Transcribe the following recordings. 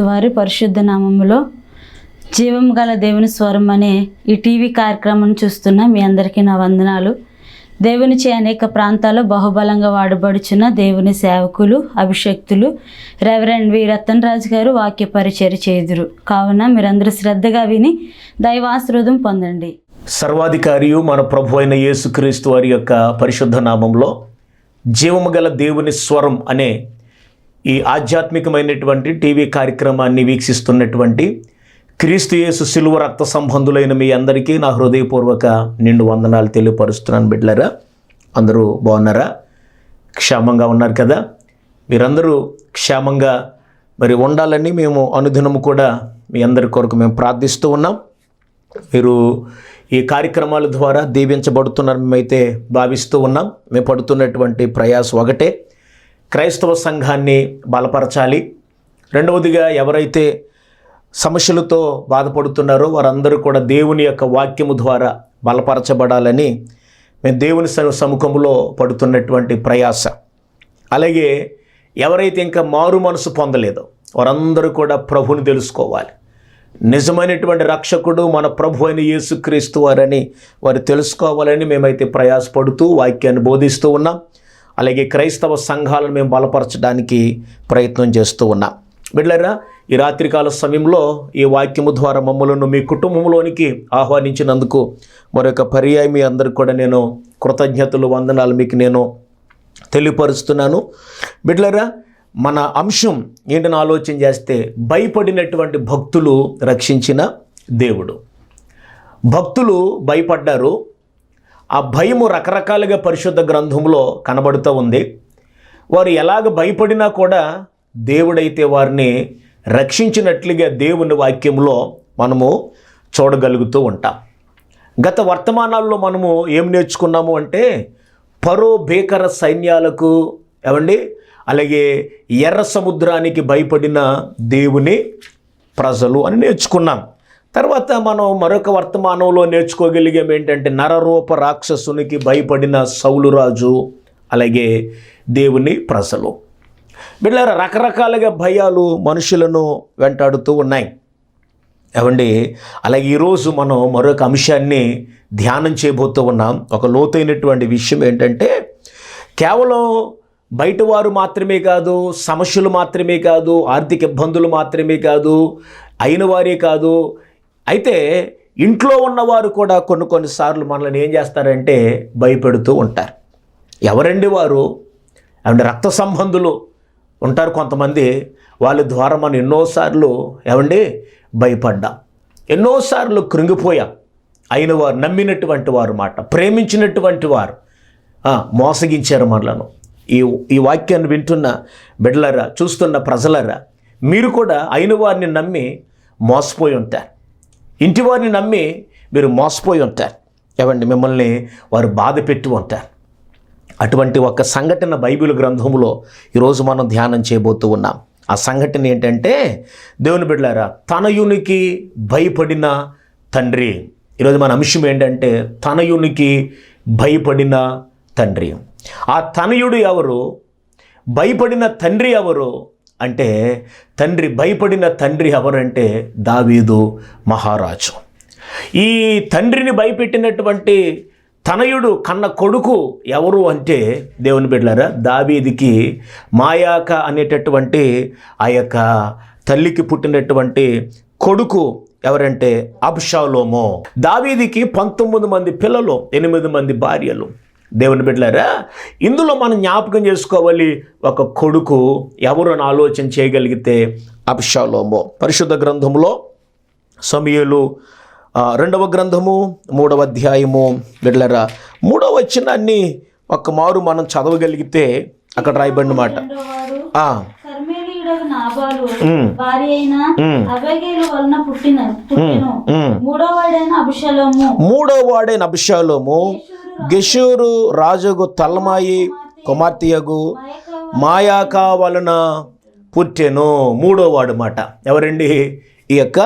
వారి పరిశుద్ధ నామములో జీవం గల దేవుని స్వరం అనే ఈ టీవీ కార్యక్రమం చూస్తున్న మీ అందరికీ నా వందనాలు. దేవునిచే అనేక ప్రాంతాల్లో బహుబలంగా వాడబడుచున్న దేవుని సేవకులు అభిషక్తులు రెవరెండ్ వి రతన్ రాజు గారు వాక్య పరిచర్య చేదురు కావున మీరందరూ శ్రద్ధగా విని దైవాశ్రదం పొందండి. సర్వాధికారియు మన ప్రభు అయిన యేసుక్రీస్తు వారి యొక్క పరిశుద్ధ నామంలో జీవము గల దేవుని స్వరం అనే ఈ ఆధ్యాత్మికమైనటువంటి టీవీ కార్యక్రమాన్ని వీక్షిస్తున్నటువంటి క్రీస్తు యేసు సిలువ రక్త సంబంధులైన మీ అందరికీ నా హృదయపూర్వక నిండు వందనాలు తెలియపరుస్తున్నాను బిడ్డలరా. అందరూ బాగున్నారా? క్షేమంగా ఉన్నారు కదా? మీరందరూ క్షేమంగా మరి ఉండాలని మేము అనుదినము కూడా మీ అందరి కొరకు మేము ప్రార్థిస్తూ ఉన్నాం. మీరు ఈ కార్యక్రమాల ద్వారా దీవించబడుతున్నారు మేమైతే భావిస్తూ ఉన్నాం. మేము పడుతున్నటువంటి ప్రయాసం ఒకటే. క్రైస్తవ సంఘాన్ని బలపరచాలి. రెండవదిగా ఎవరైతే సమస్యలతో బాధపడుతున్నారో వారందరూ కూడా దేవుని యొక్క వాక్యము ద్వారా బలపరచబడాలని మేము దేవుని సముఖంలో పడుతున్నటువంటి ప్రయాస. అలాగే ఎవరైతే ఇంకా మారు మనసు పొందలేదో వారందరూ కూడా ప్రభుని తెలుసుకోవాలి. నిజమైనటువంటి రక్షకుడు మన ప్రభు అయిన యేసుక్రీస్తు వారని వారు తెలుసుకోవాలని మేమైతే ప్రయాసపడుతూ వాక్యాన్ని బోధిస్తూ ఉన్నాం. అలాగే క్రైస్తవ సంఘాలను మేము బలపరచడానికి ప్రయత్నం చేస్తూ ఉన్నాం. బిడ్లరా ఈ రాత్రికాల సమయంలో ఈ వాక్యము ద్వారా మమ్మలను మీ కుటుంబంలోనికి ఆహ్వానించినందుకు మరొక పర్యాయం మీ అందరికి కూడా నేను కృతజ్ఞతలు వందనాలు మీకు నేను తెలియపరుస్తున్నాను. బిడ్లరా మన అంశం ఏంటని ఆలోచన చేస్తే భయపడినటువంటి భక్తులు రక్షించిన దేవుడు. భక్తులు భయపడ్డారు ఆ భయము రకరకాలుగా పరిశుద్ధ గ్రంథంలో కనబడుతూ ఉంది. వారు ఎలాగ భయపడినా కూడా దేవుడైతే వారిని రక్షించినట్లుగా దేవుని వాక్యంలో మనము చూడగలుగుతూ ఉంటాం. గత వర్తమానాల్లో మనము ఏం నేర్చుకున్నాము అంటే పరో భీకర సైన్యాలకు ఏమండి? అలాగే ఎర్ర సముద్రానికి భయపడిన దేవుని ప్రజలు అని నేర్చుకున్నాం. తర్వాత మనం మరొక వర్తమానంలో నేర్చుకోగలిగాం ఏంటంటే నరరూప రాక్షసునికి భయపడిన సౌలురాజు అలాగే దేవుని ప్రజలు. వీళ్ళ రకరకాలుగా భయాలు మనుషులను వెంటాడుతూ ఉన్నాయి. ఏమండి? అలాగే ఈరోజు మనం మరొక అంశాన్ని ధ్యానం చేయబోతూ ఉన్నాం. ఒక లోతైనటువంటి విషయం ఏంటంటే కేవలం బయట వారు మాత్రమే కాదు సమస్యలు మాత్రమే కాదు ఆర్థిక ఇబ్బందులు మాత్రమే కాదు అయిన వారే కాదు అయితే ఇంట్లో ఉన్నవారు కూడా కొన్ని కొన్నిసార్లు మనల్ని ఏం చేస్తారంటే భయపెడుతూ ఉంటారు. ఎవరండి వారు? ఏమంటే రక్త సంబంధులు ఉంటారు కొంతమంది. వాళ్ళ ద్వారా మనం ఎన్నోసార్లు ఏమండి? భయపడ్డాం. ఎన్నోసార్లు కృంగిపోయాం. అయిన వారు నమ్మినటువంటి వారు మాట ప్రేమించినటువంటి వారు మోసగించారు మనలను. ఈ ఈ వాక్యాన్ని వింటున్న బిడ్డలరా చూస్తున్న ప్రజలరా మీరు కూడా అయిన వారిని నమ్మి మోసపోయి ఉంటారు. ఇంటి వారిని నమ్మి మీరు మోసపోయి ఉంటారు. ఏమండి? మిమ్మల్ని వారు బాధ పెట్టి ఉంటారు. అటువంటి ఒక సంఘటన బైబిల్ గ్రంథంలో ఈరోజు మనం ధ్యానం చేయబోతూ ఉన్నాం. ఆ సంఘటన ఏంటంటే దేవుని బిడ్డలారా తనయునికి భయపడిన తండ్రి. ఈరోజు మన అంశం ఏంటంటే తనయునికి భయపడిన తండ్రి. ఆ తనయుడు ఎవరు? భయపడిన తండ్రి ఎవరు? అంటే తండ్రి భయపడిన తండ్రి ఎవరంటే దావీదు మహారాజు. ఈ తండ్రిని భయపెట్టినటువంటి తనయుడు కన్న కొడుకు ఎవరు అంటే దేవుని బిడ్డలారా దావీదికి మాయాక అనేటటువంటి ఆ యొక్క తల్లికి పుట్టినటువంటి కొడుకు ఎవరంటే అబ్షాలోమో. దావీదికి పంతొమ్మిది మంది పిల్లలు ఎనిమిది మంది భార్యలు. దేవుని బిడ్డలారా ఇందులో మనం జ్ఞాపకం చేసుకోవాలి ఒక కొడుకు ఎవరు అని ఆలోచన చేయగలిగితే అబ్షాలోమో పరిశుద్ధ గ్రంథంలో సమయలు రెండవ గ్రంథము మూడవ అధ్యాయము. బిడ్డలరా మూడవ వచనాన్ని ఒక మారు మనం చదవగలిగితే అక్కడ రాయబడిన మాట. మూడో వాడైన అభిషాలోము. గెషూరు రాజుగు తల్మాయి కుమార్తెయగు మాయాకా వలన పుట్టెను మూడోవాడు మాట. ఎవరండి? ఈ యొక్క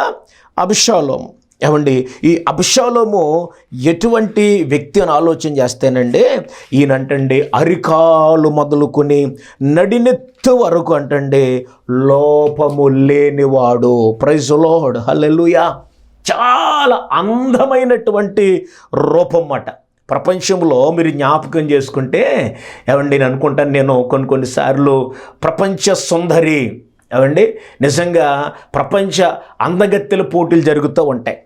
అభిషాలోము ఏమండి? ఈ అభిషాలోము ఎటువంటి వ్యక్తి అని ఆలోచన చేస్తేనండి ఈయనంటండి అరికాలు మొదలుకొని నడినెత్తు వరకు అంటండి లోపము లేనివాడు. ప్రైజ్ లోడ్ హల్లెలుయా చాలా అందమైనటువంటి రూపం మాట. ప్రపంచంలో మీరు జ్ఞాపకం చేసుకుంటే ఏమండి నేను అనుకుంటాను నేను కొన్ని కొన్నిసార్లు ప్రపంచ సుందరి ఏమండి? నిజంగా ప్రపంచ అందగత్తెల పోటీలు జరుగుతూ ఉంటాయి.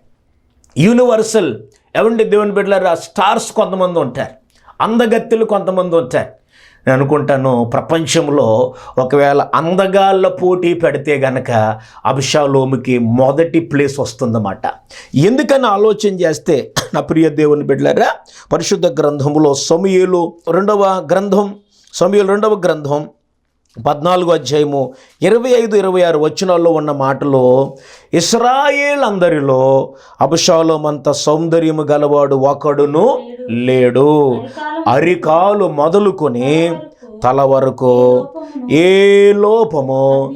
యూనివర్సల్ ఏమండి దేవుని బిడ్డలారా? స్టార్స్ కొంతమంది ఉంటారు. అందగత్తెలు కొంతమంది ఉంటారు. నేను అనుకుంటాను ప్రపంచంలో ఒకవేళ అందగాళ్ళ పోటీ పెడితే గనక అభిషాలోమికి మొదటి ప్లేస్ వస్తుందన్నమాట. ఎందుకని ఆలోచన చేస్తే నా ప్రియ దేవుని బిడ్డలారా పరిశుద్ధ గ్రంథములో సమయలు రెండవ గ్రంథం సమయలు రెండవ గ్రంథం పద్నాలుగు అధ్యాయము ఇరవై ఐదు ఇరవై ఆరు వచనాల్లో ఉన్న మాటలో ఇస్రాయేల్ అందరిలో అభిషాలోమంత సౌందర్యము గలవాడు ఒకడును లేడు. అరికాలు మొదలుకొని తల వరకు ఏ లోపము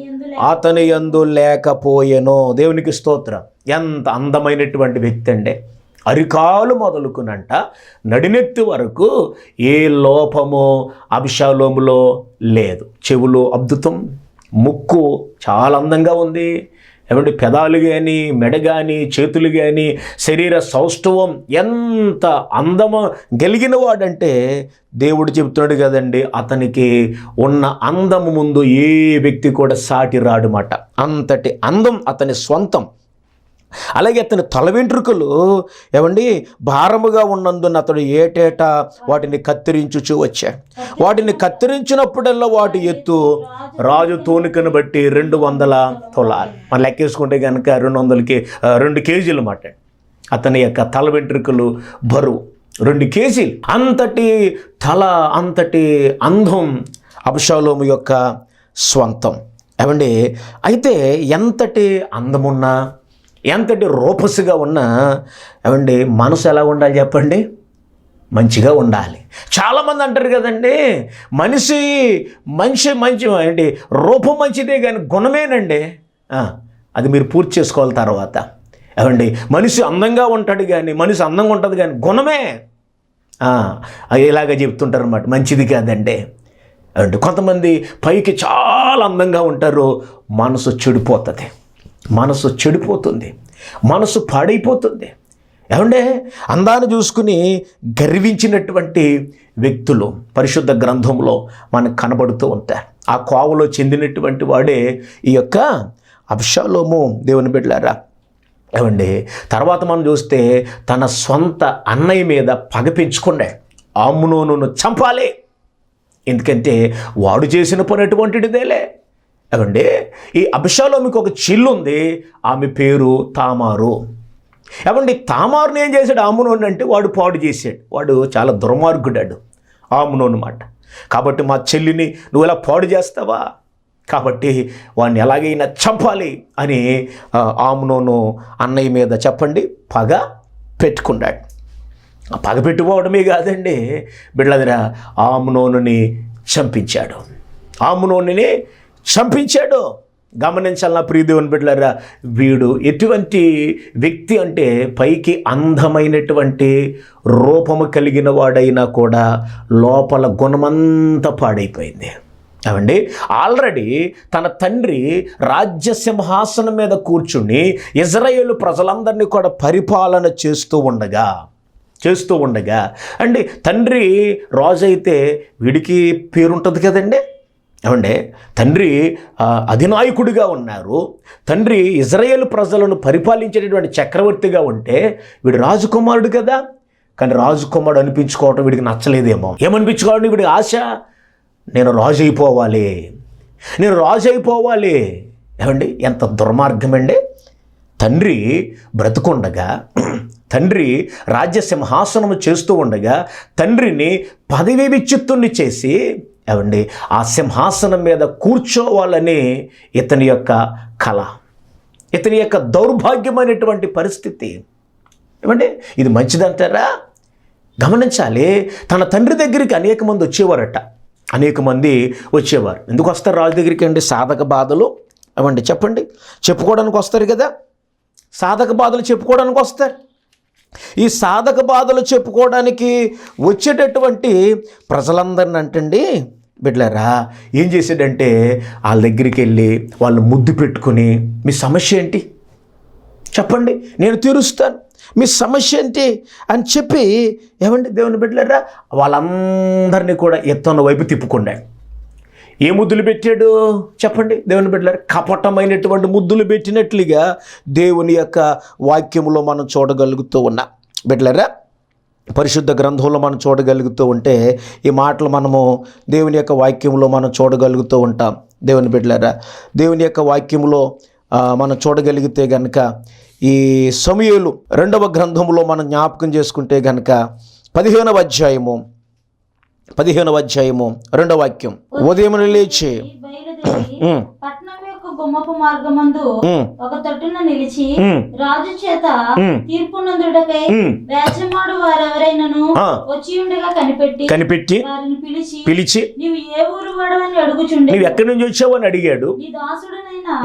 అతని ఎందు లేకపోయెను. దేవునికి స్తోత్రం. ఎంత అందమైనటువంటి వ్యక్తి అండి. అరికాలు మొదలుకునంట నడినెత్తి వరకు ఏ లోపము అభిషాలోములో లేదు. చెవులు అద్భుతం. ముక్కు చాలా అందంగా ఉంది. ఏమంటే పెదాలు కానీ మెడ కానీ చేతులు కానీ శరీర సౌష్ఠవం ఎంత అందము గెలిగిన వాడంటే దేవుడు చెబుతున్నాడు కదండి అతనికి ఉన్న అందము ముందు ఏ వ్యక్తి కూడా సాటి రాడుమాట అంతటి అందం అతని స్వంతం. అలాగే అతని తల వెంట్రుకలు ఏమండి? భారముగా ఉన్నందున అతడు ఏటేటా వాటిని కత్తిరించుచూ వచ్చాడు. వాటిని కత్తిరించినప్పుడల్లా వాటి ఎత్తు రాజు తోనికను బట్టి రెండు వందల తొలాలు. మనం లెక్కేసుకుంటే కనుక రెండు వందలకి రెండు కేజీలు మాట. అతని యొక్క తల వెంట్రుకలు బరువు. రెండు కేజీలు. అంతటి తల అంతటి అందం అభిషాలోము యొక్క స్వంతం. ఏమండి? అయితే ఎంతటి అందమున్నా ఎంతటి రూపసుగా ఉన్నా ఏమండి మనసు ఎలా ఉండాలి చెప్పండి? మంచిగా ఉండాలి. చాలామంది అంటారు కదండి మనిషి మనిషి మంచి ఏంటి రూపం మంచిదే కానీ గుణమేనండి? అది మీరు పూర్తి చేసుకోవాలి తర్వాత. ఏమండి మనిషి అందంగా ఉంటాడు కానీ మనిషి అందంగా ఉంటుంది కానీ గుణమే. ఇలాగ చెప్తుంటారు అనమాట మంచిది కాదండి. అంటే కొంతమంది పైకి చాలా అందంగా ఉంటారు మనసు చెడిపోతుంది. మనసు చెడిపోతుంది మనసు పాడైపోతుంది. ఏమంటే అందాన్ని చూసుకుని గర్వించినటువంటి వ్యక్తులు పరిశుద్ధ గ్రంథంలో మనకు కనబడుతూ ఉంటారు. ఆ కోవలో చెందినటువంటి వాడే ఈ యొక్క అభిషాలోము దేవుని బిడ్డలారా? ఏమండి? తర్వాత మనం చూస్తే తన సొంత అన్నయ్య మీద పగ పెంచుకున్నాడు. ఆమ్నోను చంపాలి. ఎందుకంటే వాడు చేసిన పని అటువంటిదేలే ఏమండి? ఈ అభిషాలోమికి ఒక చిల్లు ఉంది ఆమె పేరు తామారు. ఏమండి తామారుని ఏం చేశాడు? ఆమునోని అంటే వాడు పాడు చేశాడు. వాడు చాలా దుర్మార్గుడాడు ఆమునోను మాట. కాబట్టి మా చెల్లిని నువ్వు ఇలా పాడు చేస్తావా? కాబట్టి వాడిని ఎలాగైనా చంపాలి అని ఆమునోను అన్నయ్య మీద చెప్పండి పగ పెట్టుకున్నాడు. పగ పెట్టుకోవడమే కాదండి బిడ్డలదిరా ఆమునోనుని చంపించాడు. ఆమునోనిని చంపించాడు. గమనించాలన్న ప్రియదేవుని బిడ్డలారా? వీడు ఎటువంటి వ్యక్తి అంటే పైకి అందమైనటువంటి రూపము కలిగిన వాడైనా కూడా లోపల గుణమంతా పాడైపోయింది. అవండి ఆల్రెడీ తన తండ్రి రాజ్య సింహాసనం మీద కూర్చుని ఇజ్రాయేల్ ప్రజలందరినీ కూడా పరిపాలన చేస్తూ ఉండగా చేస్తూ ఉండగా అండి తండ్రి రాజు అయితే వీడికి పేరుంటుంది కదండి? ఏమంటే తండ్రి అధినాయకుడిగా ఉన్నారు. తండ్రి ఇజ్రాయేల్ ప్రజలను పరిపాలించేటటువంటి చక్రవర్తిగా ఉంటే వీడు రాజకుమారుడు కదా. కానీ రాజకుమారుడు అనిపించుకోవటం వీడికి నచ్చలేదేమో. ఏమనిపించుకోవడం వీడికి ఆశ? నేను రాజు అయిపోవాలి నేను రాజు అయిపోవాలి ఏమండి? ఎంత దుర్మార్గం అండి తండ్రి బ్రతుకుండగా తండ్రి రాజ్య సింహాసనము చేస్తూ ఉండగా తండ్రిని పదవి విచ్యుత్తుని చేసి ఏమండి? ఆ సింహాసనం మీద కూర్చోవాలని ఇతని యొక్క కళ ఇతని యొక్క దౌర్భాగ్యమైనటువంటి పరిస్థితి. ఏమండి? ఇది మంచిదంటారా? గమనించాలి. తన తండ్రి దగ్గరికి అనేక మంది వచ్చేవారట. అనేక మంది వచ్చేవారు. ఎందుకు వస్తారు రాజు దగ్గరికి అండి? సాధక బాధలు. అవండి చెప్పండి. చెప్పుకోవడానికి వస్తారు కదా. సాధక బాధలు చెప్పుకోవడానికి వస్తారు. ఈ సాధక బాధలు చెప్పుకోవడానికి వచ్చేటటువంటి ప్రజలందరిని అంటండి బిడ్డలారా ఏం చేసాడంటే వాళ్ళ దగ్గరికి వెళ్ళి వాళ్ళు ముద్దు పెట్టుకుని మీ సమస్య ఏంటి? చెప్పండి నేను తీరుస్తాను. మీ సమస్య ఏంటి? అని చెప్పి ఏమండి దేవుని బిడ్డలారా? వాళ్ళందరినీ కూడా ఎత్తున్న వైపు తిప్పుకున్నాడు ఏ ముద్దులు పెట్టాడు? చెప్పండి. దేవుని బిడ్డలారా కపటమైనటువంటి ముద్దులు పెట్టినట్లుగా దేవుని యొక్క వాక్యంలో మనం చూడగలుగుతూ ఉన్నాం. బిడ్డలారా పరిశుద్ధ గ్రంథంలో మనం చూడగలుగుతూ ఉంటే ఈ మాటలు మనము దేవుని యొక్క వాక్యంలో మనం చూడగలుగుతూ ఉంటాం. దేవుని బిడ్డలారా దేవుని యొక్క వాక్యంలో మనం చూడగలిగితే గనక ఈ సమయలు రెండవ గ్రంథంలో మనం జ్ఞాపకం చేసుకుంటే గనక పదిహేనవ అధ్యాయము పదిహేనవ అధ్యాయము రెండవ వాక్యం ఉదయం లేచి గుమ్మపు మార్గమందు ఒక తట్టున నిలిచి రాజు చేత ఉమ్. వ్యాజ్యమాడు వారెవరైనను. వచ్చి ఉండగా కనిపెట్టి కనిపెట్టి వారిని పిలిచి పిలిచి నీవు ఏ ఊరు వాడవని అడుగుచుండే నువ్వు ఎక్కడి నుంచి వచ్చావు అని అడిగాడు నీ దాసుడనైనా.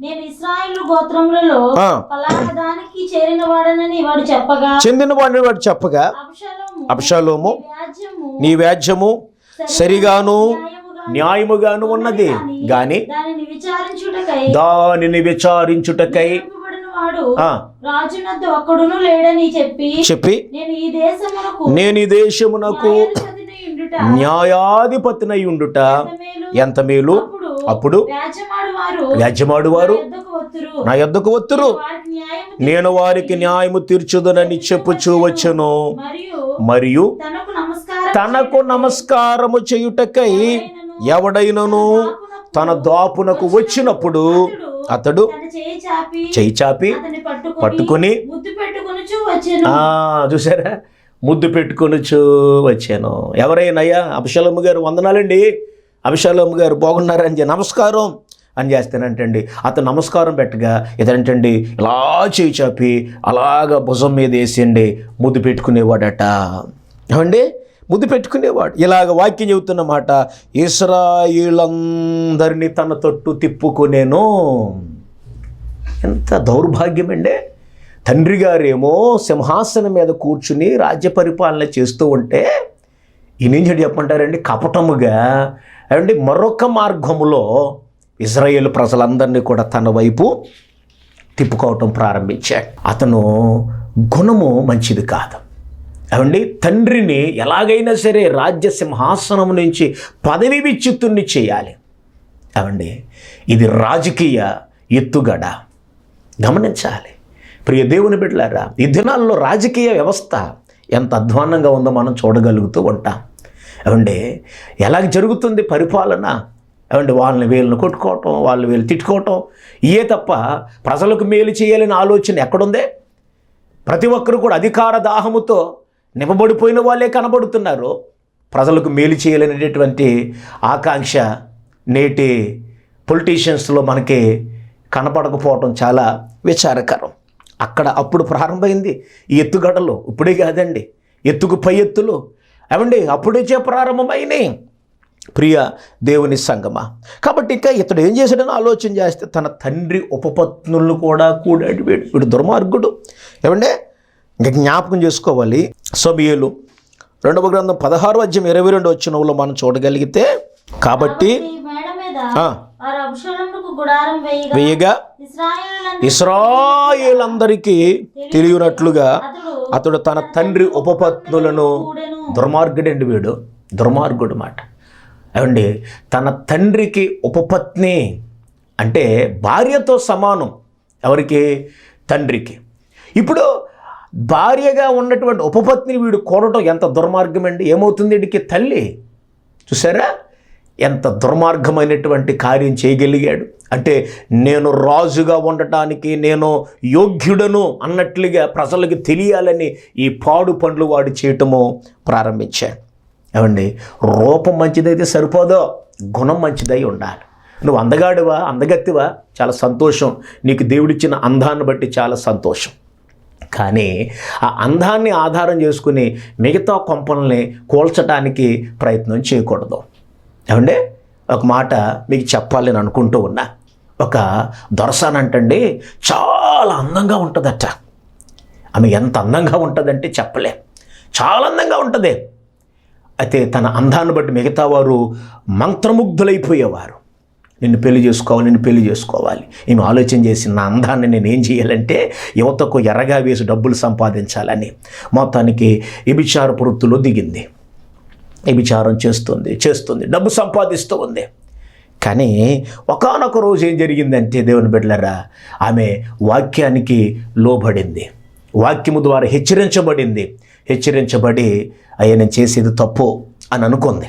నేను ఇస్రాయేలు గోత్రములలో ఆ. ఫలానా దానికి చేరిన వాడనని వాడు చెప్పగా చెందిన వాడిని వాడు చెప్పగా అబ్షాలోము నీ వ్యాజ్యము సరిగాను న్యాయముగాను ఉన్నది. గాని దానిని విచారించుటకై లేడని చెప్పి చెప్పి నేను ఈ దేశమునకు నేను ఈ దేశమునకు న్యాయాధిపతినై ఉండుట. ఎంత మేలు. అప్పుడు అప్పుడు వ్యాజ్యమాడు వారు వ్యాజ్యమాడు వారు నా యొద్దకు వత్తురు. నా యొద్దకు వత్తురు. వారికి న్యాయము నేను వారికి న్యాయము తీర్చుదనని చెప్పుచూ వచ్చును. మరియు తనకు నమస్కారం తనకు నమస్కారము చేయుటకై ఎవడైనను తన దాపునకు వచ్చినప్పుడు అతడు చేయి చాపి పట్టుకొని పట్టుకొని ముద్దు పెట్టుకొని వచ్చాను. ఆ, చూసారా? ముద్దు పెట్టుకొనుచు వచ్చాను. ఎవరైనాయ్యా అభిషలమ్మ గారు వందనాలండి. అభిషలమ్మ గారు బాగున్నారని నమస్కారం. అని చేస్తానంటండి అతను నమస్కారం పెట్టగా ఇదేంటండి? ఇలా చేయి చాపి అలాగా భుజం మీద వేసిండి ముద్దు పెట్టుకునేవాడట. ఏమండి? ముద్దు పెట్టుకునేవాడు. ఇలాగ వాక్యం చెబుతున్నమాట ఇస్రాయిలందరినీ తన తొట్టు తిప్పుకునేను. ఎంత దౌర్భాగ్యమండి. తండ్రి గారేమో సింహాసనం మీద కూర్చుని రాజ్య పరిపాలన చేస్తూ ఉంటే ఈయనేం చెడు చెప్పంటారండి కపటముగా. అండి మరొక మార్గములో ఇజ్రాయేల్ ప్రజలందరినీ కూడా తన వైపు తిప్పుకోవటం ప్రారంభించాడు. అతను గుణము మంచిది కాదు. ఏమండి? తండ్రిని ఎలాగైనా సరే రాజ్య సింహాసనం నుంచి పదవి విచ్యుత్తుని చేయాలి. ఏమండి? ఇది రాజకీయ ఎత్తుగడ. గమనించాలి. ప్రియ దేవుని బిడ్డలారా ఈ దినాల్లో రాజకీయ వ్యవస్థ ఎంత అధ్వాన్నంగా ఉందో మనం చూడగలుగుతూ ఉంటాం. ఏమండి? ఎలాగ జరుగుతుంది పరిపాలన? ఏమంటే వాళ్ళని వీళ్ళని కొట్టుకోవటం వాళ్ళు వీళ్ళు తిట్టుకోవటం ఇయే తప్ప ప్రజలకు మేలు చేయాలని ఆలోచన ఎక్కడుందే? ప్రతి ఒక్కరు కూడా అధికార దాహముతో నింపబడిపోయిన వాళ్ళే కనబడుతున్నారు. ప్రజలకు మేలు చేయాలనేటటువంటి ఆకాంక్ష నేటి పొలిటీషియన్స్లో మనకి కనపడకపోవటం చాలా విచారకరం. అక్కడ అప్పుడు ప్రారంభమైంది ఈ ఎత్తుగడలు ఇప్పుడే కాదండి ఎత్తుకు పై ఎత్తులు. ఏమండి అప్పుడే చే ప్రారంభమైనాయి. ప్రియ దేవుని సంగమా. కాబట్టి ఇంకా ఇతడు ఏం చేశాడని ఆలోచన చేస్తే తన తండ్రి ఉపపత్నులను కూడా కూడాడు వీడు. వీడు దుర్మార్గుడు. ఏమండే ఇంకా జ్ఞాపకం చేసుకోవాలి. సమయలు రెండవ గ్రంథం పదహారు అధ్యాయం ఇరవై రెండు వచ్చినలో మనం చూడగలిగితే కాబట్టి వేయగా ఇస్రాయేలందరికీ తెలియనట్లుగా అతడు తన తండ్రి ఉపపత్నులను దుర్మార్గుడండి వీడు. దుర్మార్గుడు మాట. ఏమండి తన తండ్రికి ఉపపత్ని అంటే భార్యతో సమానం. ఎవరికి? తండ్రికి. ఇప్పుడు భార్యగా ఉన్నటువంటి ఉపపత్ని వీడు కోరటం ఎంత దుర్మార్గం అండి? ఏమవుతుంది వీడికి తల్లి? చూసారా ఎంత దుర్మార్గమైనటువంటి కార్యం చేయగలిగాడు. అంటే నేను రాజుగా ఉండటానికి నేను యోగ్యుడను అన్నట్లుగా ప్రజలకు తెలియాలని ఈ పాడు పండ్లు వాడు చేయటము ప్రారంభించాడు. ఏమండి? రూపం మంచిదైతే సరిపోదో గుణం మంచిదై ఉండాలి. నువ్వు అందగాడివా అందగత్తివా? చాలా సంతోషం. నీకు దేవుడిచ్చిన అందాన్ని బట్టి చాలా సంతోషం. కానీ ఆ అందాన్ని ఆధారం చేసుకుని మిగతా కొంపల్ని కూల్చడానికి ప్రయత్నం చేయకూడదు. ఏమండి? ఒక మాట మీకు చెప్పాలని అనుకుంటూ ఉన్నా. ఒక దొరసానంటండి చాలా అందంగా ఉంటుందట. ఆమె ఎంత అందంగా ఉంటుందంటే చెప్పలే. చాలా అందంగా ఉంటుంది. అయితే తన అందాన్ని బట్టి మిగతా వారు మంత్రముగ్ధులైపోయేవారు. నిన్ను పెళ్ళి చేసుకోవాలి నిన్ను పెళ్ళి చేసుకోవాలి. ఈమె ఆలోచన చేసి నా అందాన్ని నేను ఏం చేయాలంటే యువతకు ఎర్రగా వేసి డబ్బులు సంపాదించాలని మొత్తానికి వ్యభిచార వృత్తిలో దిగింది. వ్యభిచారం చేస్తుంది చేస్తుంది డబ్బు సంపాదిస్తూ ఉంది. కానీ ఒకనొక రోజు ఏం జరిగిందంటే దేవుని బిడ్డలరా ఆమె వాక్యానికి లోబడింది. వాక్యము ద్వారా హెచ్చరించబడింది. హెచ్చరించబడి అయ్యా నేను చేసేది తప్పు అని అనుకుంది.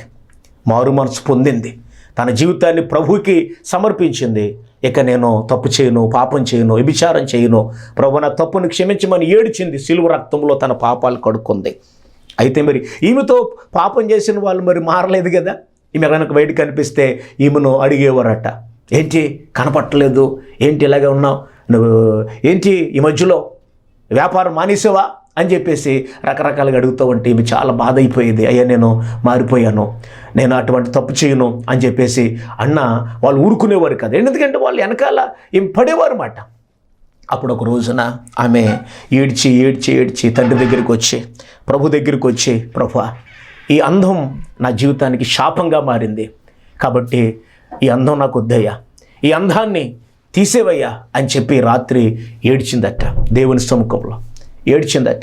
మారు మనసు పొందింది. తన జీవితాన్ని ప్రభుకి సమర్పించింది. ఇక నేను తప్పు చేయను పాపం చేయను వ్యభిచారం చేయను. ప్రభు నా తప్పును క్షమించమని ఏడ్చింది. సిలువ రక్తంలో తన పాపాలు కడుక్కుంది. అయితే మరి ఈమెతో పాపం చేసిన వాళ్ళు మరి మారలేదు కదా? ఈమె కనుక బయట కనిపిస్తే ఈమెను అడిగేవారట. ఏంటి? కనపట్టలేదు? ఏంటి ఇలాగే ఉన్నావు? నువ్వు ఏంటి ఈ మధ్యలో? వ్యాపారం మానేసావా? అని చెప్పేసి రకరకాలుగా అడుగుతూ ఉంటే ఈమె చాలా బాధ అయిపోయేది అయ్యా నేను మారిపోయాను. నేను అటువంటి తప్పు చేయను అని చెప్పేసి అన్న వాళ్ళు ఊరుకునేవారు కదా. ఎందుకంటే వాళ్ళు వెనకాల ఏం పడేవారు అన్నమాట అప్పుడు ఒక రోజున ఆమె ఏడ్చి ఏడ్చి ఏడ్చి తండ్రి దగ్గరికి వచ్చి ప్రభు దగ్గరికి వచ్చి ప్రభు ఈ అందం నా జీవితానికి శాపంగా మారింది. కాబట్టి ఈ అందం నాకు వద్దయ్యా. ఈ అందాన్ని తీసేవయ్యా అని చెప్పి రాత్రి ఏడ్చిందట దేవుని సముఖంలో. ఏడ్చిందట.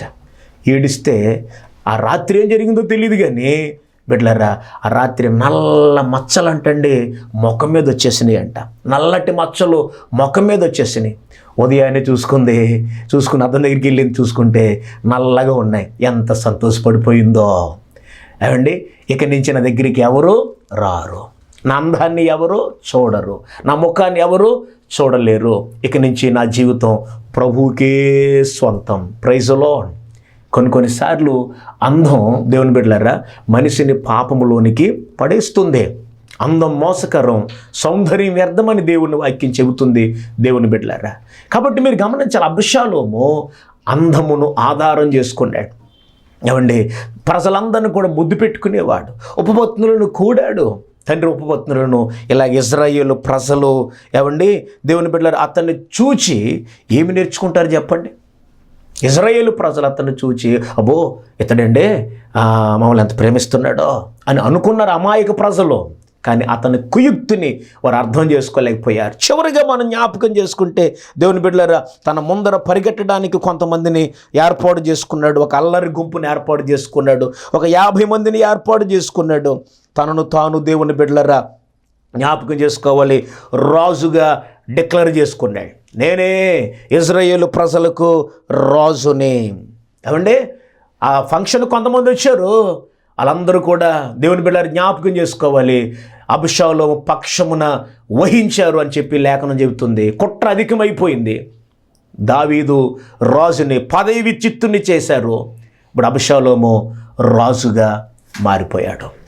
ఏడిస్తే ఆ రాత్రి ఏం జరిగిందో తెలియదు కానీ బిడ్డలరా ఆ రాత్రి నల్ల మచ్చలు అంటండి ముఖం మీద వచ్చేసినాయి అంట నల్లటి మచ్చలు ముఖం మీద వచ్చేసినాయి. ఉదయాన్నే చూసుకుంది చూసుకుని అద్దం దగ్గరికి వెళ్ళింది చూసుకుంటే నల్లగా ఉన్నాయి. ఎంత సంతోషపడిపోయిందో. ఏమండి? ఇక నుంచి నా దగ్గరికి ఎవరు రారు. నా అందాన్ని ఎవరు చూడరు. నా ముఖాన్ని ఎవరు చూడలేరు. ఇక నుంచి నా జీవితం ప్రభువుకే స్వంతం. ప్రైజ్లో కొన్ని కొన్నిసార్లు అందం దేవుని బిడ్డలారా మనిషిని పాపములోనికి పడేస్తుంది. అందం మోసకరం సౌందర్యం వ్యర్థమని దేవుని వాక్యం చెబుతుంది దేవుని బిడ్డలారా. కాబట్టి మీరు గమనించాలి అభిషాలోము అందమును ఆధారం చేసుకున్నాడు. ఏమండి? ప్రజలందరిని కూడా ముద్దు పెట్టుకునేవాడు. ఉపపత్నులను కూడాడు. తండ్రి ఉపపత్నులను ఇలా ఇజ్రాయేల్ ప్రజలు ఏమండి? దేవుని బిడ్డలు అతన్ని చూచి ఏమి నేర్చుకుంటారు చెప్పండి? ఇజ్రాయేలు ప్రజలు అతన్ని చూచి అబ్బో ఇతడండి మమ్మల్ని ఎంత ప్రేమిస్తున్నాడో అని అనుకున్నారు అమాయక ప్రజలు. కానీ అతని కుయుక్తిని వారు అర్థం చేసుకోలేకపోయారు. చివరిగా మనం జ్ఞాపకం చేసుకుంటే దేవుని బిడ్డలరా తన ముందర పరిగెట్టడానికి కొంతమందిని ఏర్పాటు చేసుకున్నాడు. ఒక అల్లరి గుంపుని ఏర్పాటు చేసుకున్నాడు. ఒక యాభై మందిని ఏర్పాటు చేసుకున్నాడు. తనను తాను దేవుని బిడ్డలరా జ్ఞాపకం చేసుకోవాలి. రాజుగా డిక్లేర్ చేసుకున్నాడు. నేనే ఇజ్రాయేల్ ప్రజలకు రాజుని. ఏమండి? ఆ ఫంక్షన్ కొంతమంది వచ్చారు. వాళ్ళందరూ కూడా దేవుని బిడ్డలు జ్ఞాపకం చేసుకోవాలి. అభిషాలో పక్షమున వహించారు అని చెప్పి లేఖనం చెబుతుంది. కుట్ర అధికమైపోయింది. దావీదు రాజుని పదవి విచిత్తుని చేశారు. ఇప్పుడు అభిషాలోము రాజుగా మారిపోయాడు.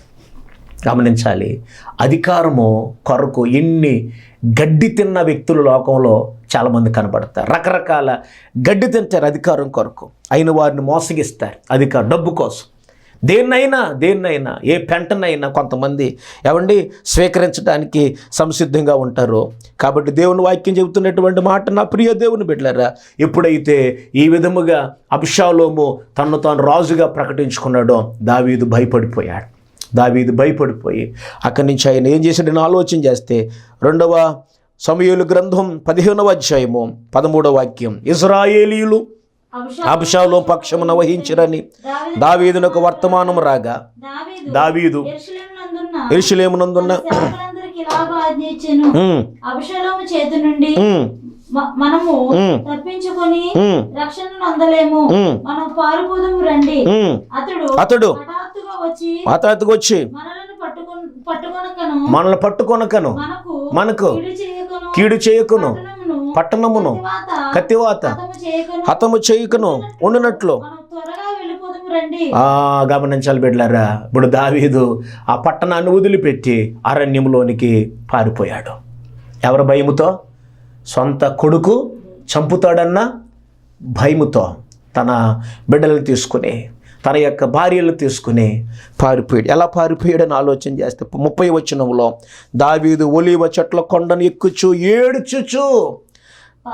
గమనించాలి. అధికారము కొరకు ఎన్ని గడ్డి తిన్న వ్యక్తులు లోకంలో చాలామంది కనబడతారు. రకరకాల గడ్డి తింటారు అధికారం కొరకు. అయిన వారిని మోసగిస్తారు. అధికారం డబ్బు కోసం. దేన్నైనా దేన్నైనా ఏ పెంటనైనా కొంతమంది ఎవండి స్వీకరించడానికి సంసిద్ధంగా ఉంటారు. కాబట్టి దేవుని వాక్యం చెబుతున్నటువంటి మాట నా ప్రియ దేవుని బిడ్డలారా ఎప్పుడైతే ఈ విధముగా అభిషాలోము తన్ను తాను రాజుగా ప్రకటించుకున్నాడో దావీదు భయపడిపోయాడు. దావీదు భయపడిపోయి అక్కడి నుంచి ఆయన ఏం చేశాడని ఆలోచన చేస్తే రెండవ సమయలు గ్రంథం పదిహేనవ అధ్యాయము పదమూడవ వాక్యం ఇజ్రాయేలీలు అభిషాలో పక్షమున వహించిరని దావీదునకు వర్తమానం రాగా దావీదు ఎరుషులేమునందున్న చేతి నుండి మనము తప్పించుకొని రక్షణను అందలేము. మనం పారిపోదాము రండి. ఉమ్. అతడు అతడు హఠాత్తుగా వచ్చి మనలను పట్టుకొని పట్టుకొనకను. మనల్ని పట్టుకొనకను. మనకు కీడు చేయకును. పట్టణమును కత్తివాత హతము చేయకను. ఉండునట్లు. గమనించాలి బిడ్డలారా. ఇప్పుడు దావీదు ఆ పట్టణాన్ని వదిలిపెట్టి అరణ్యంలోనికి పారిపోయాడు. ఎవరి భయముతో? సొంత కొడుకు చంపుతాడన్న భయముతో తన బిడ్డలను తీసుకుని తన యొక్క భార్యలు తీసుకుని పారిపోయాడు. ఎలా పారిపోయాడని ఆలోచన చేస్తే ముప్పై వచనంలో దావీదు ఒలివ చెట్ల కొండను ఎక్కుచు ఏడుచుచు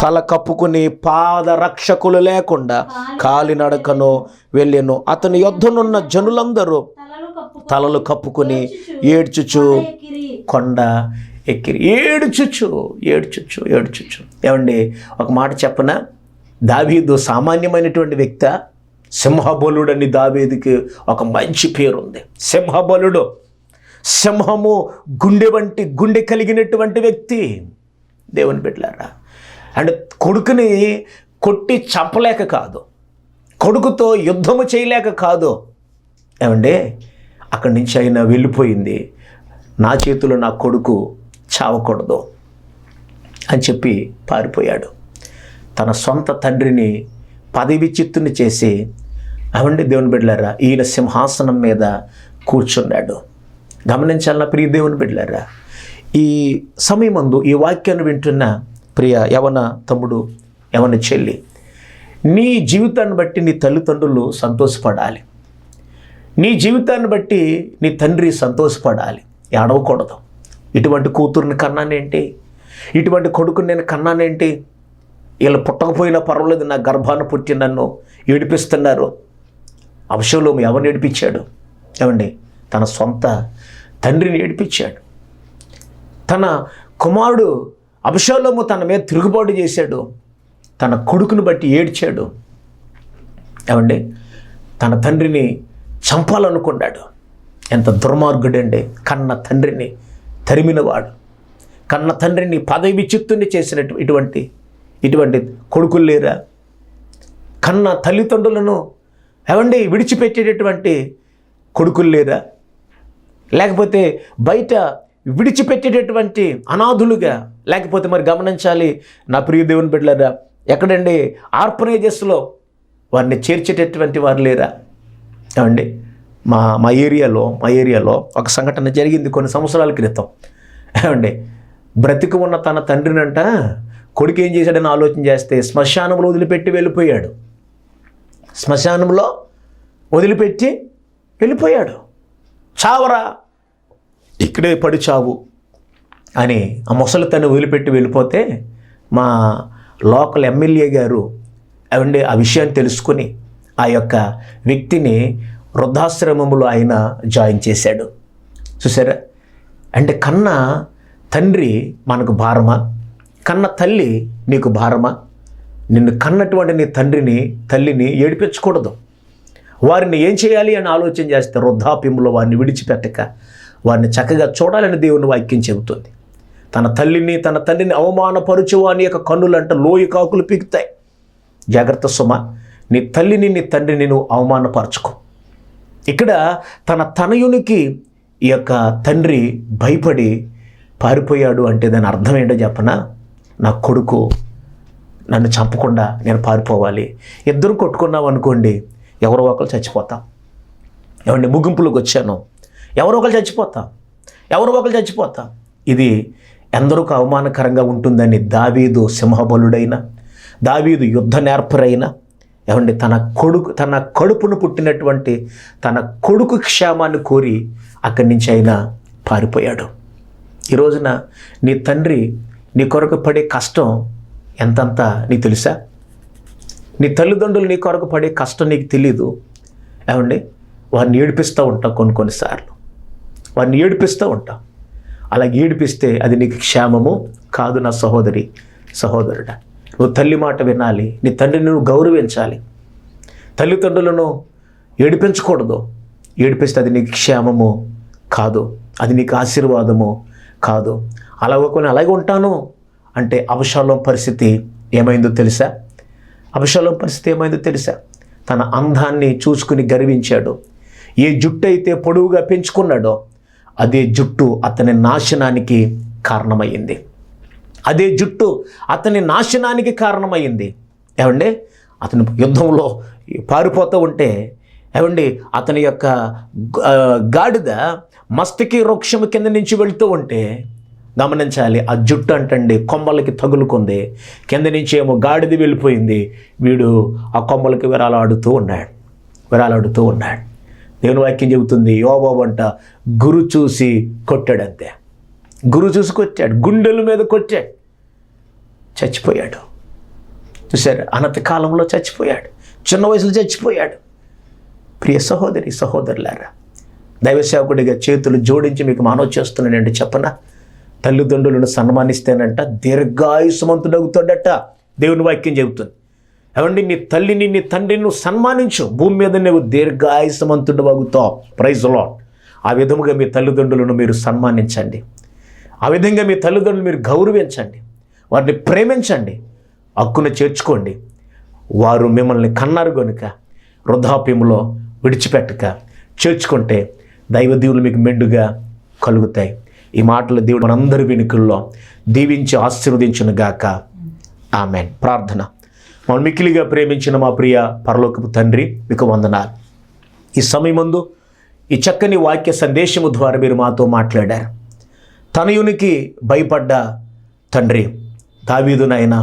తల కప్పుకుని పాద రక్షకులు లేకుండా కాలినడకను వెళ్ళెను. అతని యొద్దనున్న జనులందరూ తలలు కప్పుకొని ఏడ్చుచు. కొండ ఎక్కిరి. ఏడ్చుచు ఏడ్చుచు ఏడ్చుచు. ఏమండి ఒక మాట చెప్పన? దావీదు సామాన్యమైనటువంటి వ్యక్తి సింహబలుడని దావీదుకి ఒక మంచి పేరు ఉంది సింహబలుడు సింహము గుండె వంటి గుండె కలిగినటువంటి వ్యక్తి. దేవుని బిడ్డలారా అండ్ కొడుకుని కొట్టి చంపలేక కాదు. కొడుకుతో యుద్ధము చేయలేక కాదు. ఏమండి? అక్కడి నుంచి ఆయన వెళ్ళిపోయింది. నా చేతిలో నా కొడుకు చావకూడదు అని చెప్పి పారిపోయాడు. తన సొంత తండ్రిని పదవిచిత్తుని చేసి అవండి దేవుని బిడ్డలారా ఈయన సింహాసనం మీద కూర్చున్నాడు. గమనించాలన్న ప్రియ దేవుని బిడ్డలారా? ఈ సమయమందు ఈ వాక్యాన్ని వింటున్న ప్రియ యవన తమ్ముడు యవన చెల్లి నీ జీవితాన్ని బట్టి నీ తల్లిదండ్రులు సంతోషపడాలి. నీ జీవితాన్ని బట్టి నీ తండ్రి సంతోషపడాలి. ఏడవకూడదు. ఇటువంటి కూతుర్ని కన్నానేంటి? ఇటువంటి కొడుకుని నేను కన్నానేంటి? వీళ్ళు పుట్టకపోయినా పర్వాలేదు నా గర్భాన్ని పుట్టి నన్ను ఏడిపిస్తున్నారు. అవసరంలో ఎవరిని ఏడిపించాడు. ఏమండి? తన సొంత తండ్రిని ఏడిపించాడు. తన కుమారుడు అభిషేలోము తన మీద తిరుగుబాటు చేశాడు. తన కొడుకును బట్టి ఏడ్చాడు. ఏమండి? తన తండ్రిని చంపాలనుకున్నాడు. ఎంత దుర్మార్గుడండి. కన్న తండ్రిని తరిమినవాడు కన్న తండ్రిని పదవి చిత్తుని చేసినట్టు ఇటువంటి ఇటువంటి కొడుకులు లేరా? కన్న తల్లిదండ్రులను ఏమండి? విడిచిపెట్టేటటువంటి కొడుకులు లేరా? లేకపోతే బయట విడిచిపెట్టేటటువంటి అనాథులుగా లేకపోతే మరి గమనించాలి. నా ప్రియ దేవుని బిడ్డలరా ఎక్కడండి? ఆర్పనేజెస్లో వారిని చేర్చేటటువంటి వారు లేరా? ఏమండి? మా మా ఏరియాలో మా ఏరియాలో ఒక సంఘటన జరిగింది కొన్ని సంవత్సరాల క్రితం. ఏమండి? బ్రతికి ఉన్న తన తండ్రినంట కొడుకు ఏం చేశాడని ఆలోచన చేస్తే శ్మశానంలో వదిలిపెట్టి వెళ్ళిపోయాడు. శ్మశానంలో వదిలిపెట్టి వెళ్ళిపోయాడు. చావరా? ఇక్కడే పడి చావు అని ఆ ముసలి తను వదిలిపెట్టి వెళ్ళిపోతే మా లోకల్ ఎమ్మెల్యే గారు అవండి ఆ విషయాన్ని తెలుసుకుని ఆ యొక్క వ్యక్తిని వృద్ధాశ్రమంలో ఆయన జాయిన్ చేశాడు. చూసారా అంటే కన్న తండ్రి మనకు భారమా? కన్న తల్లి నీకు భారమా? నిన్ను కన్నటువంటి నీ తండ్రిని తల్లిని ఏడిపించకూడదు. వారిని ఏం చేయాలి అని ఆలోచన చేస్తే వృద్ధాప్యంలో వారిని విడిచిపెట్టక వారిని చక్కగా చూడాలని దేవుని వాక్యం చెబుతుంది. తన తల్లిని తన తండ్రిని అవమానపరుచు అని యొక్క కన్నులంట లోయ కాకులు పీకుతాయి. జాగ్రత్త సుమ నీ తల్లిని నీ తండ్రిని నువ్వు అవమానపరచుకో. ఇక్కడ తన తనయునికి ఈ యొక్క తండ్రి భయపడి పారిపోయాడు అంటే దాని అర్థం ఏంటో చెప్పనా? నా కొడుకు నన్ను చంపకుండా నేను పారిపోవాలి. ఇద్దరు కొట్టుకున్నాం అనుకోండి ఎవరో ఒకరు చచ్చిపోతాం. ఏమండి ముగింపులోకి వచ్చాను ఎవరో ఒకరు చచ్చిపోతాం. ఎవరో ఒకరు చచ్చిపోతాం. ఇది ఎందరికి అవమానకరంగా ఉంటుందని దావీదు సింహబలుడైన దావీదు యుద్ధ నేర్పరైన ఏమండి తన కొడుకు తన కడుపును పుట్టినటువంటి తన కొడుకు క్షేమాన్ని కోరి అక్కడి నుంచి ఆయన పారిపోయాడు. ఈ రోజున నీ తండ్రి నీ కొరకు పడే కష్టం ఎంతంత నీకు తెలుసా? నీ తల్లిదండ్రులు నీ కొరకు పడే కష్టం నీకు తెలీదు. ఏమండి వారిని ఏడిపిస్తూ ఉంటాం కొన్ని కొన్నిసార్లు వారిని ఏడిపిస్తూ ఉంటాం. అలా ఏడిపిస్తే అది నీకు క్షేమము కాదు నా సహోదరి సహోదరుడా. నువ్వు తల్లి మాట వినాలి నీ తండ్రిని నువ్వు గౌరవించాలి. తల్లిదండ్రులను ఏడిపించకూడదు. ఏడిపిస్తే అది నీకు క్షేమము కాదు అది నీకు ఆశీర్వాదము కాదు. అలా కొన్ని అలాగే ఉంటాను అంటే అవశాలం పరిస్థితి ఏమైందో తెలుసా? అవశాలం పరిస్థితి ఏమైందో తెలుసా? తన అందాన్ని చూసుకుని గర్వించాడు. ఏ జుట్టు అయితే పొడవుగా పెంచుకున్నాడో అదే జుట్టు అతని నాశనానికి కారణమైంది. అదే జుట్టు అతని నాశనానికి కారణమైంది. ఏమండి? అతను యుద్ధంలో పారిపోతూ ఉంటే ఏమండి? అతని యొక్క గాడిద మస్తకి వృక్షం కింద నుంచి వెళుతూ ఉంటే గమనించాలి ఆ జుట్టు అంటండి కొమ్మలకి తగులుకుంది. కింద నుంచి ఏమో గాడిద వెళ్ళిపోయింది. వీడు ఆ కొమ్మలకి విరాలాడుతూ ఉన్నాడు. విరాలాడుతూ ఉన్నాడు. దేవుని వాక్యం చెబుతుంది యోబాబు అంట గురు చూసి కొట్టాడంతే. గురు చూసి కొట్టాడు గుండెల మీద కొట్టాడు. చచ్చిపోయాడు. చూశారు అనతి కాలంలో చచ్చిపోయాడు. చిన్న వయసులో చచ్చిపోయాడు. ప్రియ సహోదరి సహోదరులారా దైవ సేవకుడిగా చేతులు జోడించి మీకు మానవ చేస్తున్నానండి. చెప్పనా? తల్లిదండ్రులను సన్మానిస్తేనంట దీర్ఘాయుసమంతుడవుతాడట దేవుని వాక్యం చెబుతుంది. ఏమండి నీ తల్లిని నీ తండ్రిని నువ్వు సన్మానించు. భూమి మీద నువ్వు దీర్ఘాయుసమంతుడు అవుతావు ప్రైజ్లో ఆ విధముగా మీ తల్లిదండ్రులను మీరు సన్మానించండి. ఆ విధంగా మీ తల్లిదండ్రులు మీరు గౌరవించండి. వారిని ప్రేమించండి. హక్కును చేర్చుకోండి. వారు మిమ్మల్ని కన్నారు గనుక వృద్ధాప్యంలో విడిచిపెట్టక చేర్చుకుంటే దైవ దీవులు మీకు మెండుగా కలుగుతాయి. ఈ మాటలు దేవుడు మనందరి వెనుకల్లో దీవించి ఆశీర్వదించును గాక ఆమెన్ ప్రార్థన. మనం మిక్కిలిగా ప్రేమించిన మా ప్రియ పరలోకపు తండ్రి మీకు వందనాలు. ఈ సమయమందు ఈ చక్కని వాక్య సందేశము ద్వారా మీరు మాతో మాట్లాడారు. తనయునికి భయపడ్డ తండ్రి దావీదునైనా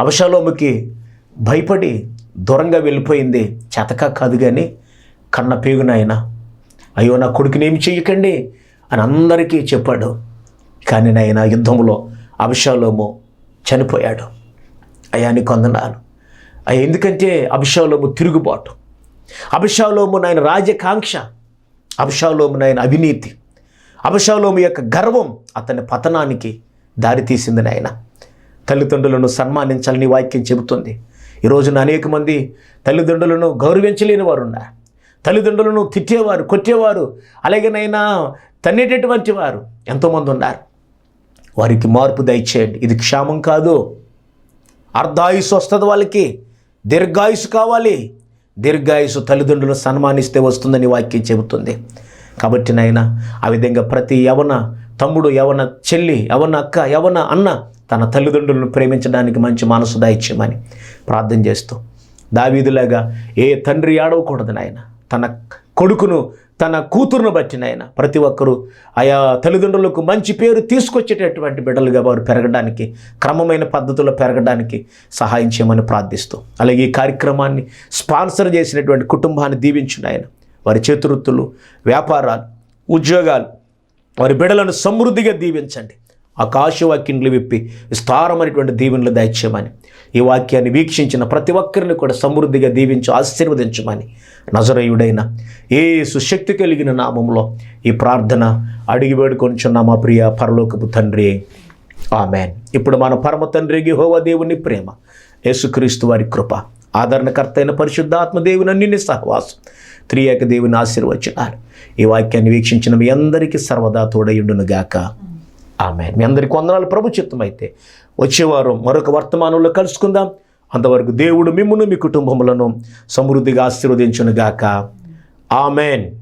అవశలోముకి భయపడి దూరంగా వెళ్ళిపోయింది. చేతక కాదు కానీ కన్న పేగునైనా అయ్యో నా కొడుకుని ఏమి చెయ్యకండి అని అందరికీ చెప్పాడు. కానీ నాయన యుద్ధంలో అభిషాలోము చనిపోయాడు. అయ్యా కొందనాలు ఎందుకంటే అభిషాలోము తిరుగుబాటు. అభిషాలోము నాయన రాజకాంక్ష అభిషాలోము నాయన అవినీతి. అభిషాలోము యొక్క గర్వం అతని పతనానికి దారితీసింది నాయన. తల్లిదండ్రులను సన్మానించాలని వాక్యం చెబుతుంది. ఈరోజున అనేక మంది తల్లిదండ్రులను గౌరవించలేని వారు ఉన్నారు. తల్లిదండ్రులను తిట్టేవారు కొట్టేవారు అలాగేనైనా తన్నేటటువంటి వారు ఎంతోమంది ఉన్నారు. వారికి మార్పు దయచేయండి. ఇది క్షేమం కాదు. అర్ధాయుసు వస్తుంది వాళ్ళకి. దీర్ఘాయుసు కావాలి. దీర్ఘాయుసు తల్లిదండ్రులు సన్మానిస్తే వస్తుందని వాక్యం చెబుతుంది. కాబట్టి నాయన ఆ విధంగా ప్రతి యవన తమ్ముడు యవన చెల్లి యవన అక్క యవన అన్న తన తల్లిదండ్రులను ప్రేమించడానికి మంచి మనసు దాయిచ్యమని ప్రార్థన చేస్తూ దావీదులాగా ఏ తండ్రి ఆడవకూడదు నాయన. తన కొడుకును తన కూతురును బట్టిన ఆయన. ప్రతి ఒక్కరూ ఆయా తల్లిదండ్రులకు మంచి పేరు తీసుకొచ్చేటటువంటి బిడ్డలుగా వారు పెరగడానికి క్రమమైన పద్ధతిలో పెరగడానికి సహాయం చేయమని ప్రార్థిస్తూ అలాగే ఈ కార్యక్రమాన్ని స్పాన్సర్ చేసినటువంటి కుటుంబాన్ని దీవించిన ఆయన. వారి చేతివృత్తులు వ్యాపారాలు ఉద్యోగాలు వారి బిడలను సమృద్ధిగా దీవించండి. ఆకాశవాక్యంలు విప్పి విస్తారమైనటువంటి దీవెనలు దయచేయమని ఈ వాక్యాన్ని వీక్షించిన ప్రతి ఒక్కరిని కూడా సమృద్ధిగా దీవించి ఆశీర్వదించమని నజరయుడైన ఏ సుశక్తి కలిగిన నామంలో ఈ ప్రార్థన అడిగి వేడుకొంచున్న మా ప్రియ పరలోకపు తండ్రి. ఆమెన్. ఇప్పుడు మన పరమ తండ్రి హోవ దేవుని ప్రేమ యేసుక్రీస్తు వారి కృప ఆదరణకర్త అయిన పరిశుద్ధాత్మ దేవుని అన్ని సహవాసం త్రియేక దేవుని ఆశీర్వచనాలు. ఈ వాక్యాన్ని వీక్షించిన మీ అందరికీ సర్వదా తోడయుండునుగాక గాక ఆమె మీ అందరికీ వందనాలు. ప్రభు చిత్తమైతే వచ్చేవారం మరొక వర్తమానంలో కలుసుకుందాం. అంతవరకు దేవుడు మిమ్మును మీ కుటుంబములను సమృద్ధిగా ఆశీర్వదించునుగాక. ఆమెన్.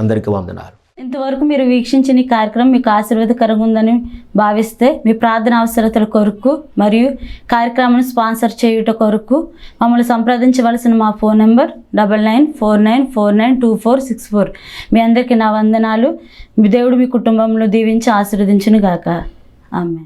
అందరికీ వందనాలు. ఇంతవరకు మీరు వీక్షించిన ఈ కార్యక్రమం మీకు ఆశీర్వాదకరంగా ఉందని భావిస్తే మీ ప్రార్థన అవసరతల కొరకు మరియు కార్యక్రమాన్ని స్పాన్సర్ చేయుట కొరకు మమ్మల్ని సంప్రదించవలసిన మా phone number double nine four nine four nine two four six four. మీ అందరికీ నా వందనాలు. మీ దేవుడు మీ కుటుంబంలో దీవించి ఆశీర్వదించును గాక ఆమె